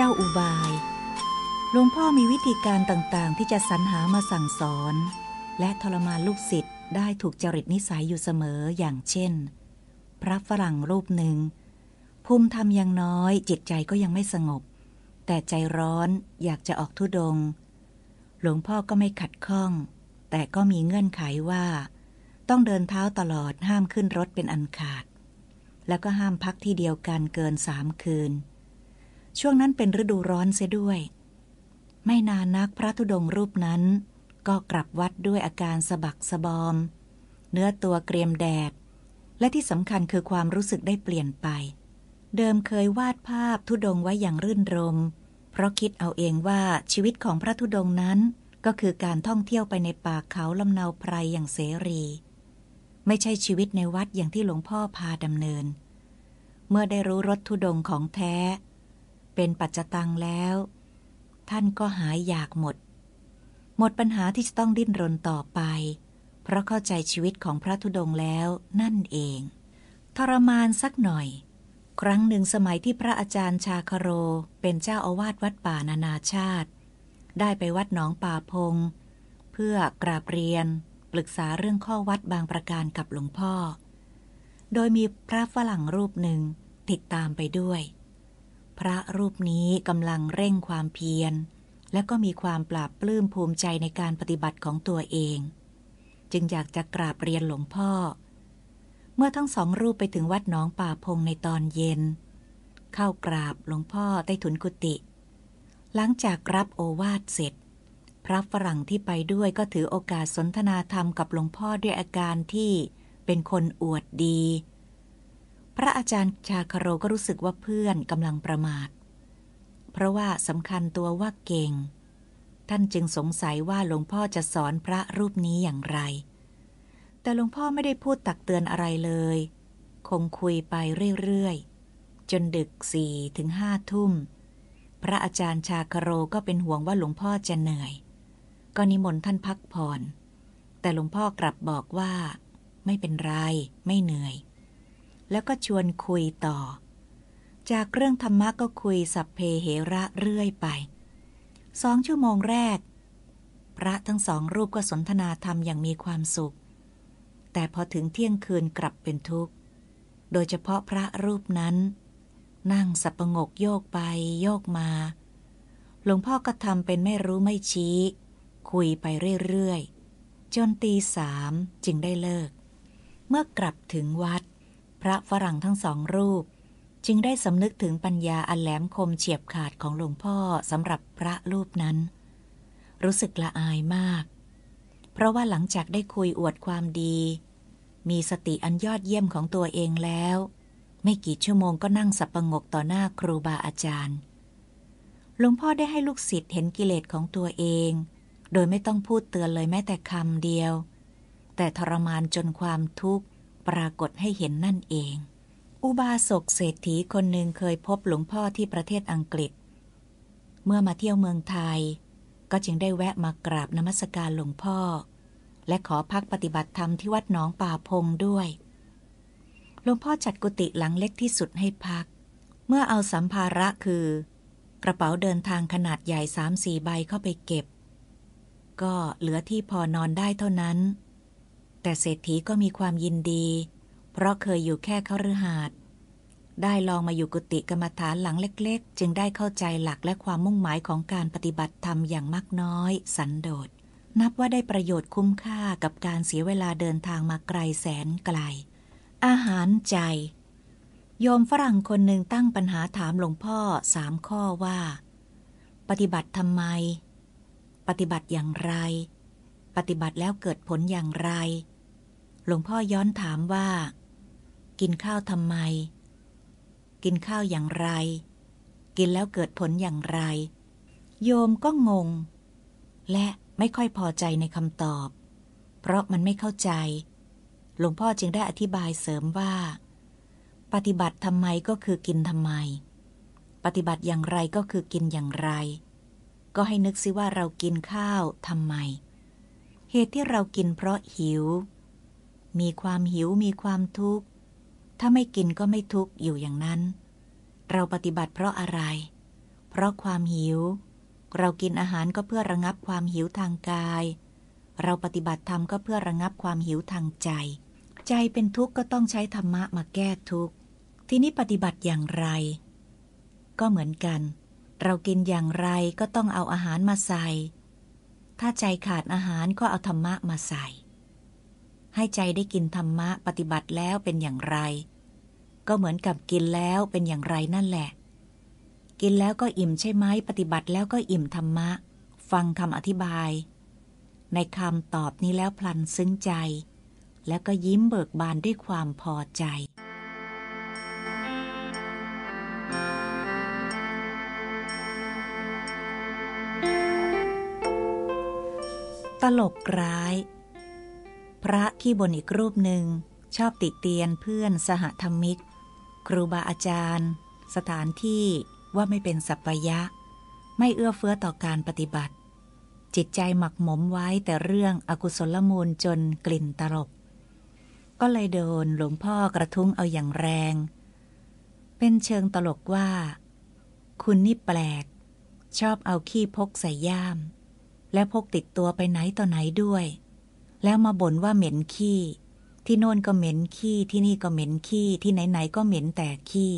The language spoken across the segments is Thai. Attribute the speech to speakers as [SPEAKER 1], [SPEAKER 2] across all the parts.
[SPEAKER 1] เจ้าอุบาย หลวงพ่อมีวิธีการต่างๆ ที่จะสรรหามาสั่งสอน และทรมานลูกศิษย์ได้ถูกจริตนิสัยอยู่เสมออย่างเช่น พระฝรั่งรูปหนึ่ง ภูมิธรรมยังน้อย จิตใจก็ยังไม่สงบ แต่ใจร้อนอยากจะออกทุดง หลวงพ่อก็ไม่ขัดข้อง แต่ก็มีเงื่อนไขว่า ต้องเดินเท้าตลอดห้ามขึ้นรถเป็นอันขาด แล้วก็ห้ามพักที่เดียวกันเกินสามคืน ช่วงนั้นเป็นฤดูร้อนเสียด้วย ไม่นานนักพระธุดงรูปนั้น ก็กลับวัดด้วยอาการสะบักสะบอม เนื้อตัวเกรียมแดด และที่สำคัญคือความรู้สึกได้เปลี่ยนไป เดิมเคยวาดภาพธุดงไว้อย่างรื่นรม เพราะคิดเอาเองว่าชีวิตของพระธุดงนั้น ก็คือการท่องเที่ยวไปในป่าเขาลำเนาไพรอย่างเสรี ไม่ใช่ชีวิตในวัดอย่างที่หลวงพ่อพาดำเนิน เมื่อได้รู้รถธุดงของแท้ เป็นปัจจตังแล้ว ท่านก็หายอยากหมด หมดปัญหาที่จะต้องดิ้นรนต่อไป เพราะเข้าใจชีวิตของพระธุดงค์แล้วนั่นเอง ทรมานสักหน่อย ครั้งหนึ่งสมัยที่พระอาจารย์ชาคโรเป็นเจ้าอาวาสวัดป่านานาชาติ ได้ไปวัดหนองป่าพง เพื่อกราบเรียน ปรึกษาเรื่องข้อวัดบางประการกับหลวงพ่อ โดยมีพระฝรั่งรูปหนึ่งติดตามไปด้วย พระรูปนี้กำลังเร่งความเพียร และก็มีความปราบปลื้มภูมิใจในการปฏิบัติของตัวเอง จึงอยากจะกราบเรียนหลวงพ่อ เมื่อทั้งสองรูปไปถึงวัดหนองป่าพงในตอนเย็น เข้ากราบหลวงพ่อใต้ถุนกุฏิหลังจากรับโอวาทเสร็จ พระฝรั่งที่ไปด้วยก็ถือโอกาสสนทนาธรรมกับหลวงพ่อด้วยอาการที่เป็นคนอวดดี พระอาจารย์ชาคาโรก็รู้สึกว่าเพื่อนกำลังประมาท เพราะว่าสำคัญตัวว่าเก่ง ท่านจึงสงสัยว่าหลวงพ่อจะสอนพระรูปนี้อย่างไร แต่หลวงพ่อไม่ได้พูดตักเตือนอะไรเลย คงคุยไปเรื่อยๆ จนดึกสี่ถึงห้าทุ่ม พระอาจารย์ชาคาโรก็เป็นห่วงว่าหลวงพ่อจะเหนื่อย ก็นิมนต์ท่านพักผ่อน แต่หลวงพ่อกลับบอกว่า ไม่เป็นไร ไม่เหนื่อย แล้วก็ชวนคุยต่อ จากเรื่องธรรมะก็คุยสัพเพเหระเรื่อยไป สองชั่วโมงแรก พระทั้งสองรูปก็สนทนาธรรมอย่างมีความสุข แต่พอถึงเที่ยงคืนกลับเป็นทุกข์ โดยเฉพาะพระรูปนั้น นั่งสับประงกโยกไปโยกมา หลวงพ่อก็ทำเป็นไม่รู้ไม่ชี้ คุยไปเรื่อยๆจนตีสามจึงได้เลิก เมื่อกลับถึงวัด พระฝรั่งทั้งสองรูป จึงได้สำนึกถึงปัญญาอันแหลมคมเฉียบขาดของหลวงพ่อสำหรับพระรูปนั้น รู้สึกละอายมาก เพราะว่าหลังจากได้คุยอวดความดี มีสติอันยอดเยี่ยมของตัวเองแล้ว ไม่กี่ชั่วโมงก็นั่งสับประงกต่อหน้าครูบาอาจารย์หลวงพ่อได้ให้ลูกศิษย์เห็นกิเลสของตัวเอง โดยไม่ต้องพูดเตือนเลยแม้แต่คำเดียว แต่ทรมานจนความทุกข์ ปรากฏให้เห็นนั่นเอง อุบาสกเศรษฐีคนหนึ่งเคยพบหลวงพ่อที่ประเทศอังกฤษ เมื่อมาเที่ยวเมืองไทย ก็จึงได้แวะมากราบนมัสการหลวงพ่อ และขอพักปฏิบัติธรรมที่วัดหนองป่าพงด้วย หลวงพ่อจัดกุฏิหลังเล็กที่สุดให้พัก เมื่อเอาสัมภาระคือกระเป๋าเดินทางขนาดใหญ่สามสี่ใบเข้าไปเก็บ ก็เหลือที่พอนอนได้เท่านั้น แต่เศรษฐีก็มีความยินดี เพราะเคยอยู่แค่เขาฤหาสน์ได้ลองมาอยู่กุฏิกรรมฐานหลังเล็ก ๆ จึงได้เข้าใจหลักและความมุ่งหมายของการปฏิบัติธรรมอย่างมากน้อย สันโดษ นับว่าได้ประโยชน์คุ้มค่ากับการเสียเวลาเดินทางมาไกลแสนไกล อาหารใจ โยมฝรั่งคนหนึ่งตั้งปัญหาถามหลวงพ่อสามข้อว่า ปฏิบัติทำไม ปฏิบัติอย่างไร ปฏิบัติแล้วเกิดผลอย่างไร หลวงพ่อย้อนถามว่า กินข้าวทำไม กินข้าวอย่างไร กินแล้วเกิดผลอย่างไร โยมก็งง และไม่ค่อยพอใจในคำตอบ เพราะมันไม่เข้าใจ หลวงพ่อจึงได้อธิบายเสริมว่า ปฏิบัติทำไมก็คือกินทำไม ปฏิบัติอย่างไรก็คือกินอย่างไร ก็ให้นึกซิว่าเรากินข้าวทำไม เหตุที่เรากินเพราะหิว มีความหิวมีความทุกข์ ถ้าไม่กินก็ไม่ทุกข์อยู่อย่างนั้น เราปฏิบัติเพราะอะไร เพราะความหิว เรากินอาหารก็เพื่อระงับความหิวทางกาย เราปฏิบัติธรรมก็เพื่อระงับความหิวทางใจ ใจเป็นทุกข์ก็ต้องใช้ธรรมะมาแก้ทุกข์ ทีนี้ปฏิบัติอย่างไร ก็เหมือนกัน เรากินอย่างไรก็ต้องเอาอาหารมาใส่ ถ้าใจขาดอาหารก็เอาธรรมะมาใส่ ให้ใจได้กินธรรมะปฏิบัติแล้วเป็นอย่างไร ก็เหมือนกับกินแล้วเป็นอย่างไรนั่นแหละ กินแล้วก็อิ่มใช่ไหมปฏิบัติแล้วก็อิ่มธรรมะ ฟังคำอธิบาย ในคำตอบนี้แล้วพลันซึ้งใจ แล้วก็ยิ้มเบิกบานด้วยความพอใจตลกร้าย พระขี้บนอีกรูปหนึ่ง ชอบติเตียนเพื่อนสหธรรมิก ครูบาอาจารย์ สถานที่ว่าไม่เป็นสัพยะ ไม่เอื้อเฟื้อต่อการปฏิบัติ จิตใจหมักหมมไว้แต่เรื่องอกุศลมูลจนกลิ่นตลบ ก็เลยโดนหลวงพ่อกระทุ้งเอาอย่างแรง เป็นเชิงตลกว่า คุณนี่แปลก ชอบเอาขี้พกใส่ย่าม และพกติดตัวไปไหนต่อไหนด้วย แล้วมาบ่นว่าเหม็นขี้ ที่โน่นก็เหม็นขี้ที่นี่ก็เหม็นขี้ที่ไหนๆก็เหม็นแต่ขี้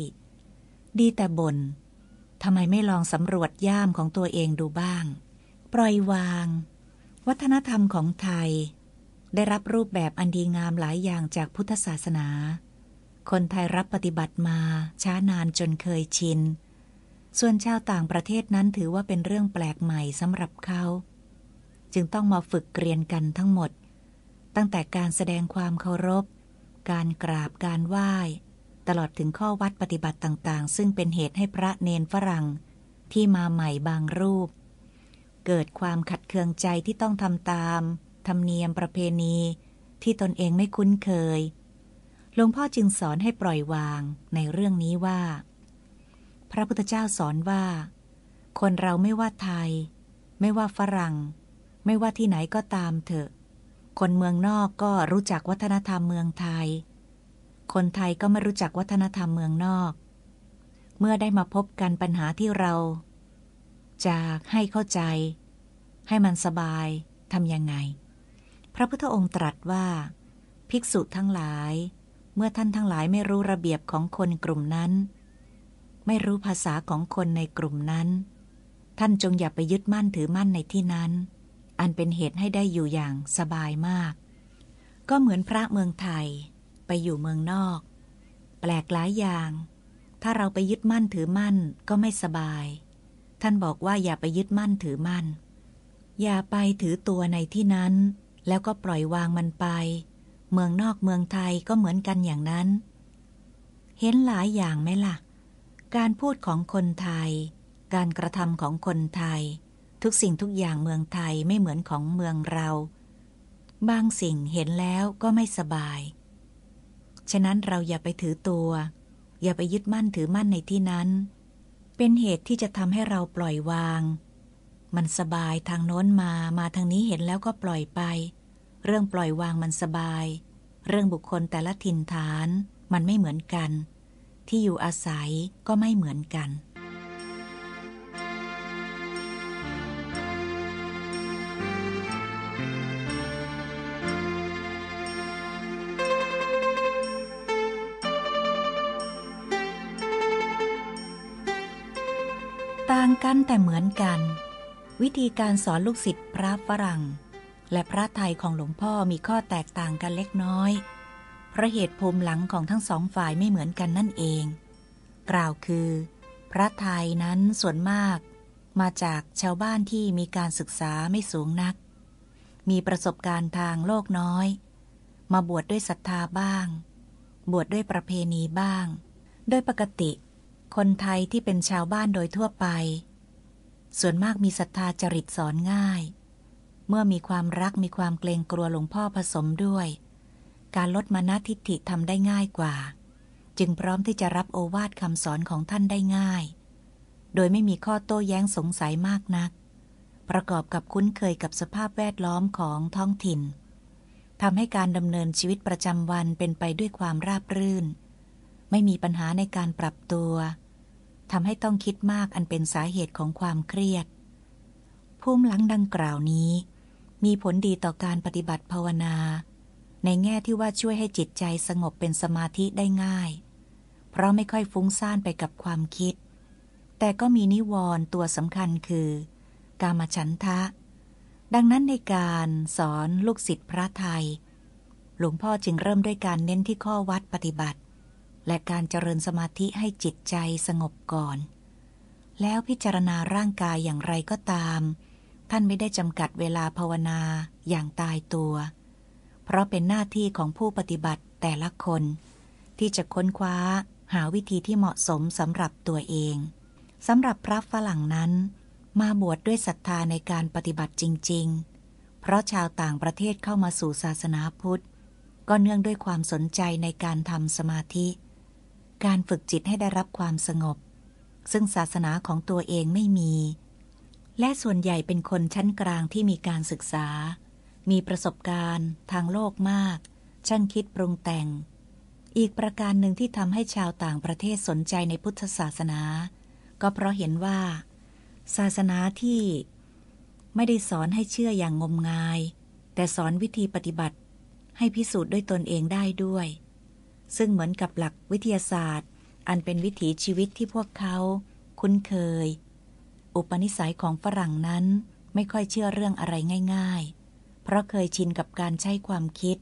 [SPEAKER 1] ดีแต่บน่นทำไมไม่ลองสำรวจย่ามของตัวเองดูบ้าง ปล่อยวาง วัฒนธรรมของไทย ได้รับรูปแบบอันดีงามหลายอย่างจากพุทธศาสนา คนไทยรับปฏิบัติมาช้านานจนเคยชิน ส่วนชาวต่างประเทศนั้นถือว่าเป็นเรื่องแปลกใหม่สำหรับเขา จึงต้องมาฝึกเรียนกันทั้งหมด ตั้งแต่การแสดงความเคารพ การกราบการไหว้ ตลอดถึงข้อวัดปฏิบัติต่างๆ ซึ่งเป็นเหตุให้พระเนนฝรั่งที่มาใหม่บางรูป เกิดความขัดเคืองใจที่ต้องทำตามธรรมเนียมประเพณี ที่ตนเองไม่คุ้นเคยหลวงพ่อจึงสอนให้ปล่อยวางในเรื่องนี้ว่า พระพุทธเจ้าสอนว่า คนเราไม่ว่าไทย ไม่ว่าฝรั่ง ไม่ว่าที่ไหนก็ตามเถอะ คนเมืองนอกก็รู้จักวัฒนธรรมเมืองไทย คนไทยก็ไม่รู้จักวัฒนธรรมเมืองนอก เมื่อได้มาพบกันปัญหาที่เราจะให้เข้าใจ ให้มันสบายทำยังไง พระพุทธองค์ตรัสว่า ภิกษุทั้งหลาย เมื่อท่านทั้งหลายไม่รู้ระเบียบของคนกลุ่มนั้น ไม่รู้ภาษาของคนในกลุ่มนั้น ท่านจงอย่าไปยึดมั่นถือมั่นในที่นั้น อันเป็นเหตุให้ได้อยู่อย่างสบายมาก ก็เหมือนพระเมืองไทย ไปอยู่เมืองนอก แปลกหลายอย่าง ถ้าเราไปยึดมั่นถือมั่นก็ไม่สบาย ท่านบอกว่าอย่าไปยึดมั่นถือมั่น อย่าไปถือตัวในที่นั้น แล้วก็ปล่อยวางมันไป เมืองนอกเมืองไทยก็เหมือนกันอย่างนั้น เห็นหลายอย่างไหมล่ะ การพูดของคนไทย การกระทำของคนไทย ทุกสิ่งทุกอย่างเมืองไทยไม่เหมือนของเมืองเรา บางสิ่งเห็นแล้วก็ไม่สบาย ฉะนั้นเราอย่าไปถือตัว อย่าไปยึดมั่นถือมั่นในที่นั้น เป็นเหตุที่จะทำให้เราปล่อยวาง มันสบายทางโน้นมามาทางนี้เห็นแล้วก็ปล่อยไป เรื่องปล่อยวางมันสบาย เรื่องบุคคลแต่ละถิ่นฐาน มันไม่เหมือนกัน ที่อยู่อาศัยก็ไม่เหมือนกัน กันแต่เหมือนกัน วิธีการสอนลูกศิษย์พระฝรั่ง และพระไทยของหลวงพ่อมีข้อแตกต่างกันเล็กน้อย เพราะเหตุภูมิหลังของทั้งสองฝ่ายไม่เหมือนกันนั่นเอง กล่าวคือ พระไทยนั้นส่วนมาก มาจากชาวบ้านที่มีการศึกษาไม่สูงนัก มีประสบการณ์ทางโลกน้อย มาบวชดด้วยศรัทธาบ้าง บวชดด้วยประเพณีบ้าง โดยปกติคนไทยที่เป็นชาวบ้านโดยทั่วไป ส่วนมากมีศรัทธาจริตสอนง่าย เมื่อมีความรักมีความเกรงกลัวหลวงพ่อผสมด้วย การลดมานะทิฏฐิทำได้ง่ายกว่า จึงพร้อมที่จะรับโอวาทคำสอนของท่านได้ง่าย โดยไม่มีข้อโต้แย้งสงสัยมากนัก ประกอบกับคุ้นเคยกับสภาพแวดล้อมของท้องถิ่นทำให้การดำเนินชีวิตประจำวันเป็นไปด้วยความราบรื่น ไม่มีปัญหาในการปรับตัว ทำให้ต้องคิดมากอันเป็นสาเหตุของความเครียด ภูมิหลังดังกล่าวนี้ มีผลดีต่อการปฏิบัติภาวนา ในแง่ที่ว่าช่วยให้จิตใจสงบเป็นสมาธิได้ง่าย เพราะไม่ค่อยฟุ้งซ่านไปกับความคิด แต่ก็มีนิวรณ์ตัวสำคัญคือ กามฉันทะ ดังนั้นในการสอนลูกศิษย์พระไทย หลวงพ่อจึงเริ่มด้วยการเน้นที่ข้อวัดปฏิบัติ และการเจริญสมาธิให้จิตใจสงบก่อน แล้วพิจารณาร่างกายอย่างไรก็ตาม ท่านไม่ได้จำกัดเวลาภาวนาอย่างตายตัว เพราะเป็นหน้าที่ของผู้ปฏิบัติแต่ละคน ที่จะค้นคว้าหาวิธีที่เหมาะสมสำหรับตัวเองสำหรับพระฝรั่งนั้น มาบวชดด้วยศรัทธาในการปฏิบัติจริง ๆ เพราะชาวต่างประเทศเข้ามาสู่ศาสนาพุทธ ก็เนื่องด้วยความสนใจในการทำสมาธิ การฝึกจิตให้ได้รับความสงบ ซึ่งศาสนาของตัวเองไม่มี และส่วนใหญ่เป็นคนชั้นกลางที่มีการศึกษา มีประสบการณ์ ทางโลกมาก ช่างคิดปรุงแต่ง อีกประการหนึ่งที่ทำให้ชาวต่างประเทศสนใจในพุทธศาสนา ก็เพราะเห็นว่า ศาสนาที่ไม่ได้สอนให้เชื่ออย่างงมงาย แต่สอนวิธีปฏิบัติ ให้พิสูจน์ด้วยตนเองได้ด้วย ซึ่งเหมือนกับหลักวิทยาศาสตร์ อันเป็นวิถีชีวิตที่พวกเขา คุ้นเคย อุปนิสัยของฝรั่งนั้นไม่ค่อยเชื่อเรื่องอะไรง่าย ๆ เพราะเคยชินกับการใช้ความคิด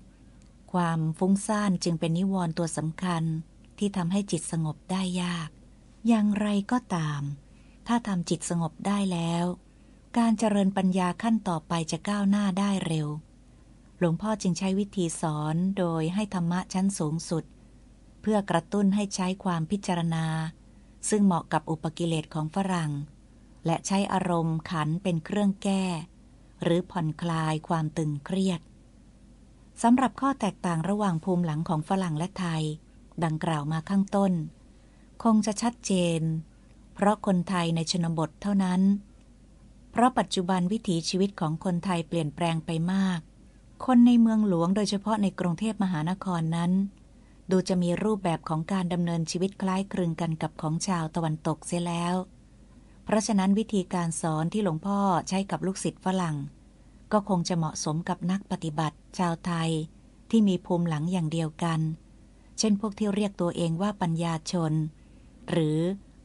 [SPEAKER 1] ความฟุ้งซ่านจึงเป็นนิวรณ์ตัวสำคัญที่ทำให้จิตสงบได้ยาก อย่างไรก็ตาม ถ้าทำจิตสงบได้แล้ว การเจริญปัญญาขั้นต่อไปจะก้าวหน้าได้เร็ว หลวงพ่อจึงใช้วิธีสอนโดยให้ธรรมะชั้นสูงสุด เพื่อกระตุ้นให้ใช้ความพิจารณา ซึ่งเหมาะกับอุปกิเลสของฝรั่ง และใช้อารมณ์ขันเป็นเครื่องแก้ หรือผ่อนคลายความตึงเครียดสำหรับข้อแตกต่างระหว่างภูมิหลังของฝรั่งและไทย ดังกล่าวมาข้างต้น คงจะชัดเจน เพราะคนไทยในชนบทเท่านั้น เพราะปัจจุบันวิถีชีวิตของคนไทยเปลี่ยนแปลงไปมาก คนในเมืองหลวงโดยเฉพาะในกรุงเทพมหานครนั้น ดูจะมีรูปแบบของการดำเนินชีวิตคล้ายคลึงกันกับของชาวตะวันตกเสียแล้ว เพราะฉะนั้นวิธีการสอนที่หลวงพ่อใช้กับลูกศิษย์ฝรั่ง ก็คงจะเหมาะสมกับนักปฏิบัติ ชาวไทยที่มีภูมิหลังอย่างเดียวกัน เช่นพวกที่เรียกตัวเองว่าปัญญาชน หรือ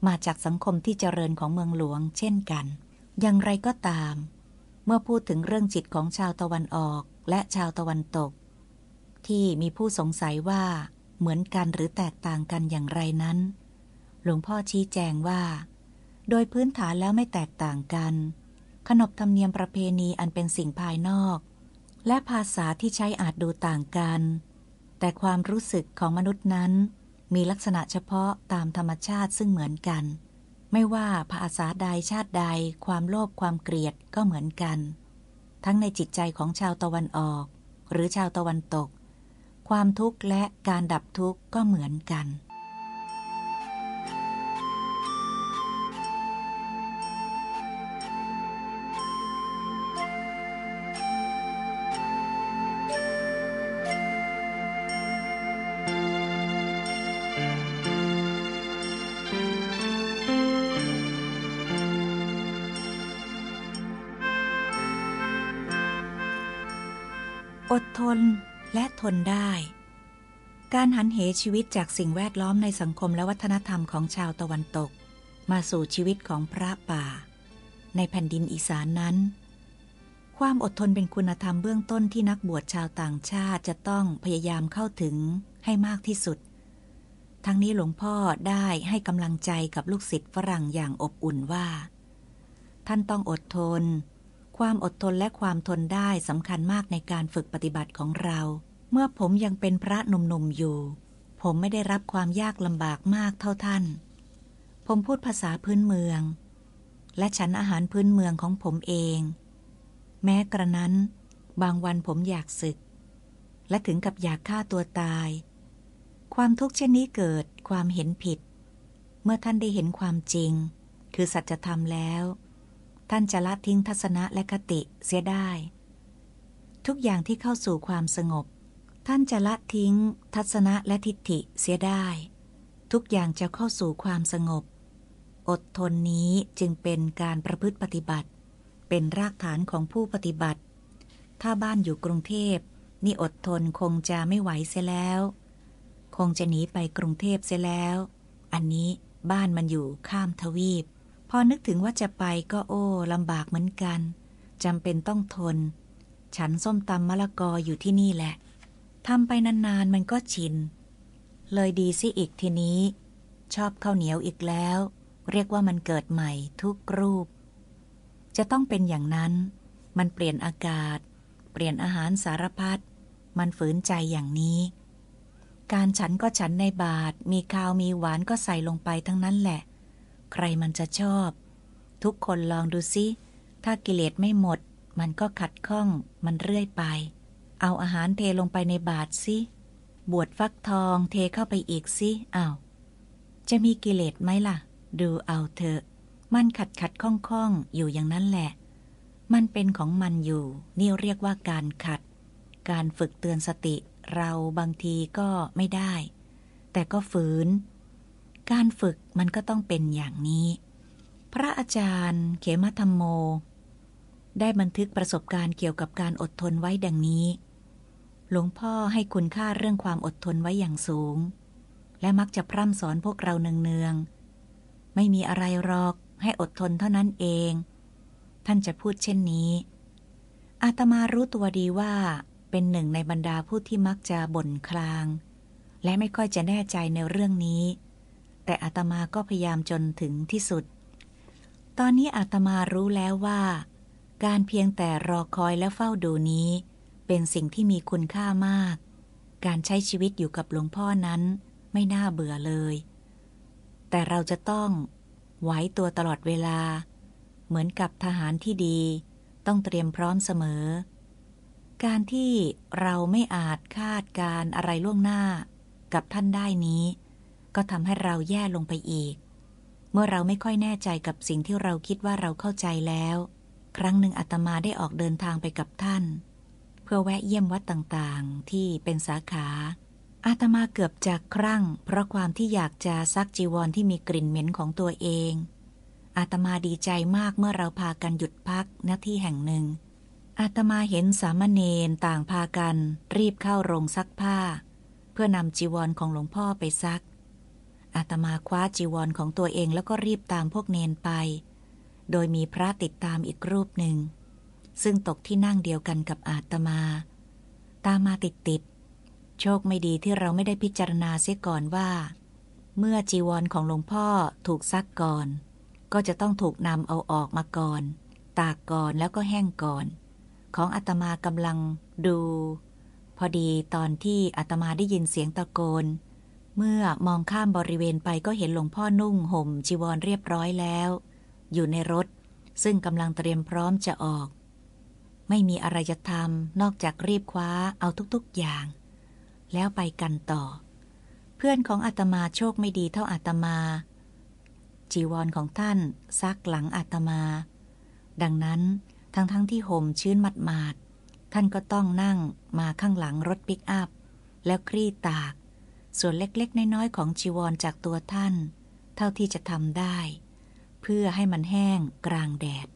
[SPEAKER 1] มาจากสังคมที่เจริญของเมืองหลวงเช่นกัน อย่างไรก็ตาม เมื่อพูดถึงเรื่องจิตของชาวตะวันออกและชาวตะวันตก ที่มีผู้สงสัยว่า เหมือนกันหรือแตกต่างกันอย่างไรนั้น หลวงพ่อชี้แจงว่า โดยพื้นฐานแล้วไม่แตกต่างกัน ขนบธรรมเนียมประเพณีอันเป็นสิ่งภายนอก และภาษาที่ใช้อาจดูต่างกัน แต่ความรู้สึกของมนุษย์นั้น มีลักษณะเฉพาะตามธรรมชาติซึ่งเหมือนกัน ไม่ว่าภาษาใดชาติใด ความโลภความเกลียดก็เหมือนกัน ทั้งในจิตใจของชาวตะวันออก หรือชาวตะวันตก ความทุกข์และการดับทุกข์ก็เหมือนกัน อดทน และทนได้ การหันเหชีวิตจากสิ่งแวดล้อมในสังคมและวัฒนธรรมของชาวตะวันตก มาสู่ชีวิตของพระป่า ในแผ่นดินอีสานนั้น ความอดทนเป็นคุณธรรมเบื้องต้นที่นักบวชชาวต่างชาติจะต้องพยายามเข้าถึงให้มากที่สุด ทั้งนี้หลวงพ่อได้ให้กำลังใจกับลูกศิษย์ฝรั่งอย่างอบอุ่นว่า ท่านต้องอดทน ความอดทนและความทนได้สำคัญมากในการฝึกปฏิบัติของเรา เมื่อผมยังเป็นพระหนุ่มๆอยู่ ผมไม่ได้รับความยากลำบากมากเท่าท่าน ผมพูดภาษาพื้นเมือง และฉันอาหารพื้นเมืองของผมเอง แม้กระนั้น บางวันผมอยากศึก และถึงกับอยากฆ่าตัวตาย ความทุกข์เช่นนี้เกิดความเห็นผิด เมื่อท่านได้เห็นความจริง คือสัจธรรมแล้ว ท่านจะละทิ้งทัศนะและคติเสียได้ ทุกอย่างที่เข้าสู่ความสงบ ท่านจะละทิ้ง ทัศนะและทิฏฐิเสียได้ ทุกอย่างจะเข้าสู่ความสงบ อดทนนี้จึงเป็นการประพฤติปฏิบัติ เป็นรากฐานของผู้ปฏิบัติ ถ้าบ้านอยู่กรุงเทพนี่อดทนคงจะไม่ไหวเสียแล้ว คงจะหนีไปกรุงเทพเสียแล้ว อันนี้บ้านมันอยู่ข้ามทวีป อนึกถึงว่าจะไปก็โอ้ลำบากเหมือนกันจำเป็นต้องทน ฉันส้มตำมะละกออยู่ที่นี่แหละทำไปนานๆมันก็ชิน เลยดีสิอีกทีนี้ ชอบข้าวเหนียวอีกแล้ว เรียกว่ามันเกิดใหม่ทุกรูป จะต้องเป็นอย่างนั้น มันเปลี่ยนอากาศ เปลี่ยนอาหารสารพัดมันฝืนใจอย่างนี้ การฉันก็ฉันในบาท มีข้าวมีหวานก็ใส่ลงไปทั้งนั้นแหละ ใครมันจะชอบ ทุกคนลองดูซิ ถ้ากิเลสไม่หมด มันก็ขัดข้อง มันเรื่อยไป เอาอาหารเทลงไปในบาทสิบวชฟักทองเทเข้าไปอีกสิอา้าวจะมีกิเลสไหมล่ะ ดูเอาเถอะ มันขัดขัดข้องข้องอยู่อย่างนั้นแหละ มันเป็นของมันอยู่ นี่เรียกว่าการขัด การฝึกเตือนสติ เราบางทีก็ไม่ได้ แต่ก็ฝืน การฝึกมันก็ต้องเป็นอย่างนี้ พระอาจารย์ เขมธรรมโม ได้บันทึกประสบการณ์เกี่ยวกับการอดทนไว้ดังนี้ หลวงพ่อให้คุณค่าเรื่องความอดทนไว้อย่างสูง และมักจะพร่ำสอนพวกเราเนืองๆ ไม่มีอะไรหรอกให้อดทนเท่านั้นเอง ท่านจะพูดเช่นนี้ อาตมารู้ตัวดีว่าเป็นหนึ่งในบรรดาผู้ที่มักจะบ่นคลาง และไม่ค่อยจะแน่ใจในเรื่องนี้ แต่อาตมาก็พยายามจนถึงที่สุด ตอนนี้อาตมารู้แล้วว่า การเพียงแต่รอคอยและเฝ้าดูนี้ เป็นสิ่งที่มีคุณค่ามาก การใช้ชีวิตอยู่กับหลวงพ่อนั้นไม่น่าเบื่อเลย แต่เราจะต้องไหวตัวตลอดเวลา เหมือนกับทหารที่ดี ต้องเตรียมพร้อมเสมอ การที่เราไม่อาจคาดการอะไรล่วงหน้ากับท่านได้นี้ ก็ทำให้เราแย่ลงไปอีก เมื่อเราไม่ค่อยแน่ใจกับสิ่งที่เราคิดว่าเราเข้าใจแล้ว ครั้งหนึ่งอาตมาได้ออกเดินทางไปกับท่าน เพื่อแวะเยี่ยมวัดต่างๆ ที่เป็นสาขาอาตมาเกือบจะครั่ง เพราะความที่อยากจะซักจีวรที่มีกลิ่นเหม็นของตัวเอง อาตมาดีใจมากเมื่อเราพากันหยุดพักณที่แห่งหนึ่ง อาตมาเห็นสามเณรต่างพากัน รีบเข้าโรงซักผ้า เพื่อนำจีวรของหลวงพ่อไปซัก อาตมาคว้าจีวรของตัวเองแล้วก็รีบตามพวกเนนไป โดยมีพระติดตามอีกรูปหนึ่ง ซึ่งตกที่นั่งเดียวกันกับอาตมา ตามมาติดติดโชคไม่ดีที่เราไม่ได้พิจารณาเสียก่อนว่า เมื่อจีวรของหลวงพ่อถูกซักก่อน ก็จะต้องถูกนำเอาออกมาก่อน ตากก่อนแล้วก็แห้งก่อน ของอาตมากำลังดู พอดีตอนที่อาตมาได้ยินเสียงตะโกน เมื่อมองข้ามบริเวณไปก็เห็นหลวงพ่อนุ่งห่มจีวรเรียบร้อยแล้ว อยู่ในรถ ซึ่งกำลังเตรียมพร้อมจะออก ไม่มีอะไรจะทำนอกจากรีบคว้าเอาทุกๆอย่าง แล้วไปกันต่อ เพื่อนของอาตมาโชคไม่ดีเท่าอาตมา จีวรของท่านซักหลังอาตมา ดังนั้นทั้งๆทที่ห่มชื้นหมาดๆท่านก็ต้องนั่งมาข้างหลังรถปิกอัพ แล้วคลี่ตาก ส่วนเล็กๆ น้อยๆ ของจีวรจากตัวท่าน เท่าที่จะทำได้ เพื่อให้มันแห้งกลางแดด